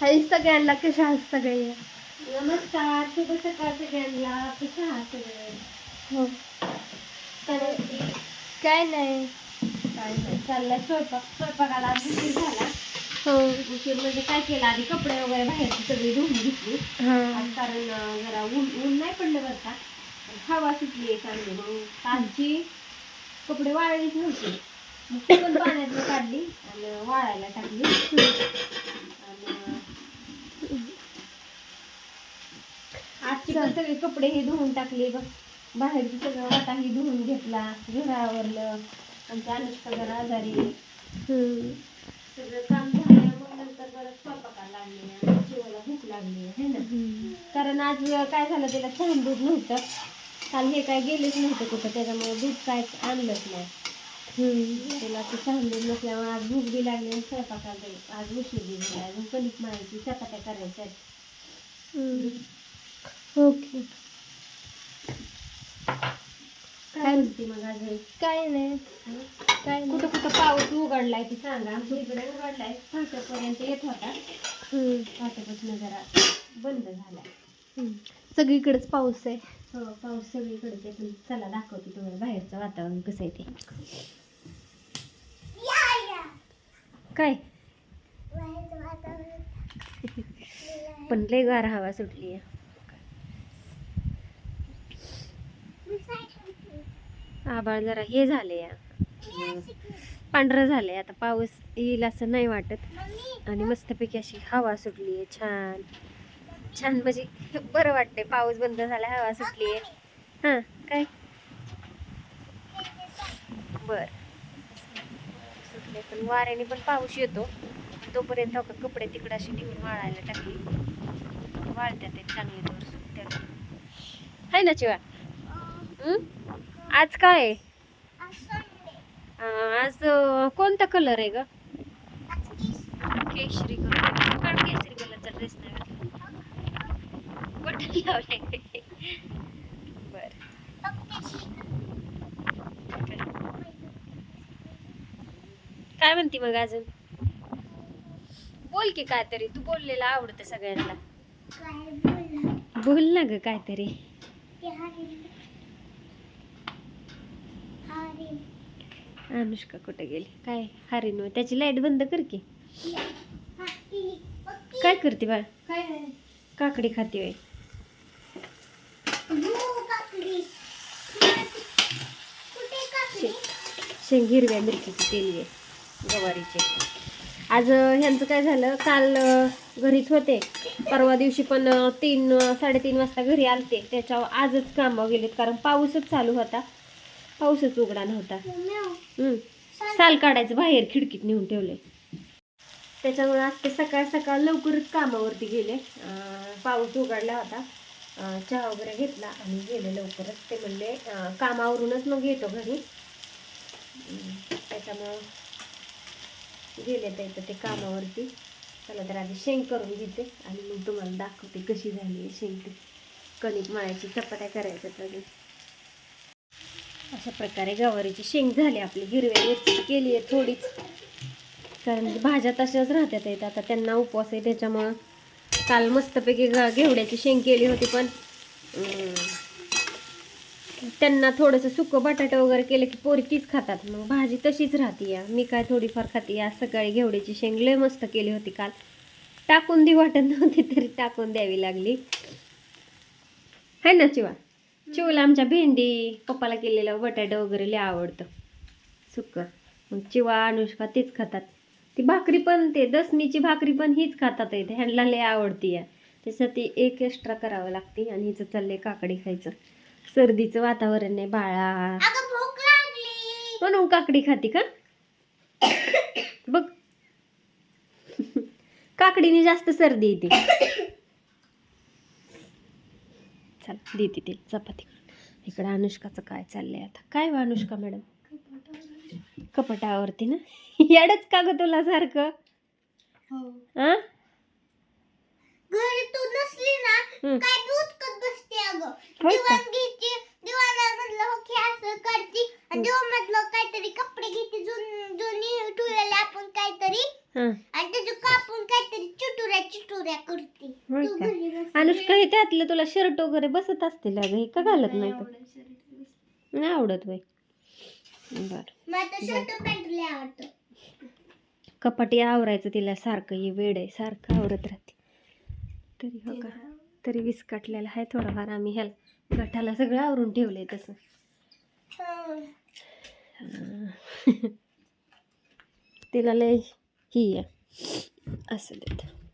हाय सगळ्यांना कशा आहात सगळे? नमस्कार शुभ सकाळ सगळ्यांना. कशा आहात सगळे? हो. तर काय नाही. काय नाही, स्वयंपाक. स्वयंपाकाला उशीर झाला. हो. उशीर म्हणजे काय केलं आधी कपडे वगैरे बाहेरची सगळी धुवून घेतली. आज कारण जरा ऊन ऊन नाही पडलं बरं का. हवा सुटली आहे चांगली. मग कालची कपडे वाळलीच नव्हती. मग ती पण पाण्यातनं काढली आणि वाळायला टाकली. पण सगळे कपडे हे धुवून टाकले बघ. बाहेरची सगळं वाटा ही धुवून घेतला. घर आवरलं. आमच्या अनुष्का जरा आजारी आहे. सगळं काम झालं मग नंतर परत स्वयंपाकाला लागले जेवायला भूक लागली है ना. कारण आज काय झालं त्याला छान दूध नव्हतं. काल हे काय गेलेच नव्हतं कुठं त्याच्यामुळे दूध काय आणलंच नाही. त्याला ते छान दूध नसल्यामुळे आज भूक बी लागली आणि स्वयंपाकाला जाईल. आज उशीर बी झाला अजून कणिक मारायची चपात्या करायच्या. ओके. काय म्हणते मग अजून? काय नाही? काय नाही. कुठं कुठं पाऊस उघडलाय ते सांगा. आमच्या इकडे उघडलाय. फाट्यापर्यंत येत होता. हम्म. फाट्यापासून जरा बंद झालाय हम्म. सगळीकडेच पाऊस आहे. हो पाऊस सगळीकडेच आहे. पण चला दाखवते तुम्हाला बाहेरचं वातावरण कसं आहे ते. काय? पण लय गार हवा सुटली आहे आभाळ जरा हे झाले पांढरं झालंय आता पाऊस येईल असं नाही वाटत. आणि मस्तपैकी अशी हवा सुटली आहे छान. छान म्हणजे बरं वाटतंय पाऊस बंद झाला हवा सुटली आहे. हां काय? बर. सुटले पण वाऱ्याने पण पाऊस येतो. तोपर्यंत हो कपडे तिकडे अशी निघून वाळायला टाकली. वाळत्या ते चांगले दोर सुटत्या हाय ना चिवा. आज काय? आज कोणता कलर आहे ग? केशरी कलर पण केशरी कलरचा ड्रेस नाही बटन लावले. बर. काय म्हणते मग अजून? बोल की काहीतरी. तू बोललेलं आवडतं सगळ्यांना. बोल ना ग काहीतरी. अनुष्का कुठे गेली? काय हरिण त्याची लाइट बंद कर की. काय करते बा काकडी खाते होय. शेंग हिरव्या मिरचीची तेलवे गवारीचे. आज ह्यांचं काय झालं? काल घरीच होते. परवा दिवशी पण तीन साडेतीन वाजता घरी आलते. त्याच्यावर आजच कामावर गेलेत. कारण पाऊसच चालू होता. पाऊसच उघडा नव्हता. साल काढायचं बाहेर खिडकीत नेऊन ठेवले त्याच्यामुळे आज ते सकाळ सकाळ लवकरच कामावरती गेले. पाऊस उघडला होता. चहा वगैरे घेतला आणि गेले लवकरच. ते म्हणले कामावरूनच मग येतो घरी. त्याच्यामुळं गेले तर इथं ते कामावरती. चला तर आधी शेंग करून घेते आणि मग तुम्हाला दाखवते कशी झाली आहे शेंग. ती कणिक मळायची चपात्या करायच्या अजून. अशा प्रकारे गवारीची शेंग झाली आपली हिरव्या मिरची केली आहे थोडीच. कारण भाज्या तशाच राहतात आहेत. आता त्यांना उपवास आहे त्याच्यामुळं काल मस्तपैकी घेवड्याची शेंग केली होती पण त्यांना थोडंसं सुकं बटाटे वगैरे केलं की पोरी तीच खातात. मग भाजी तशीच राहते या. मी काय थोडीफार खाते. या सकाळी घेवड्याची शेंग लय मस्त केली होती काल. टाकून दे वाटत नव्हती तरी टाकून द्यावी लागली. है ना शिवा चिवला आमच्या भेंडी पप्पाला केलेलं बटाटे वगैरे लय आवडतं. सुक्क मग चिवा अनुष्का तेच खातात. ती भाकरी पण ते दसमीची भाकरी पण हीच खातात इथे ह्यांना लय आवडती या. त्यासाठी एक एक्स्ट्रा करावं लागते आणि हिचं चाललंय काकडी खायचं. सर्दीचं वातावरण आहे बाळा. म्हणून काकडी खाती का? बघ. काकडीने जास्त सर्दी येते. चल देते ते चपाती. इकडं अनुष्काचं काय चाललंय आता? काय वा अनुष्का मॅडम? कपटावरती ना? याडच का ग तुला सारखं? हो. घरी तू नसली ना. काय बसते अगं. होय का? दिवाण घेते दिवाणा मधलं हो की असं करते. आणि काहीतरी कपडे घेते जुन जुनी ठेवलेले आपण काहीतरी हं. आणि त्याचं टुऱ्या चिटुऱ्या करते. होय तू का? घरी बस. अनुष्का हे त्यातलं तुला शर्ट वगैरे बसत असतील अगं हे का घालत नाही तू? नाही आवडत बाई बर. मला शर्ट पॅन्ट लय आवडतं कपाटी आवरायचं तिला सारखं हे वेड आहे सारखं आवरत राहते. तरी हो का? तरी विस्कटलेलं आहे थोडंफार आम्ही ह्याला गठाला सगळं आवरून ठेवलंय तसं. हं. तिला लय ही आहे. असं देत.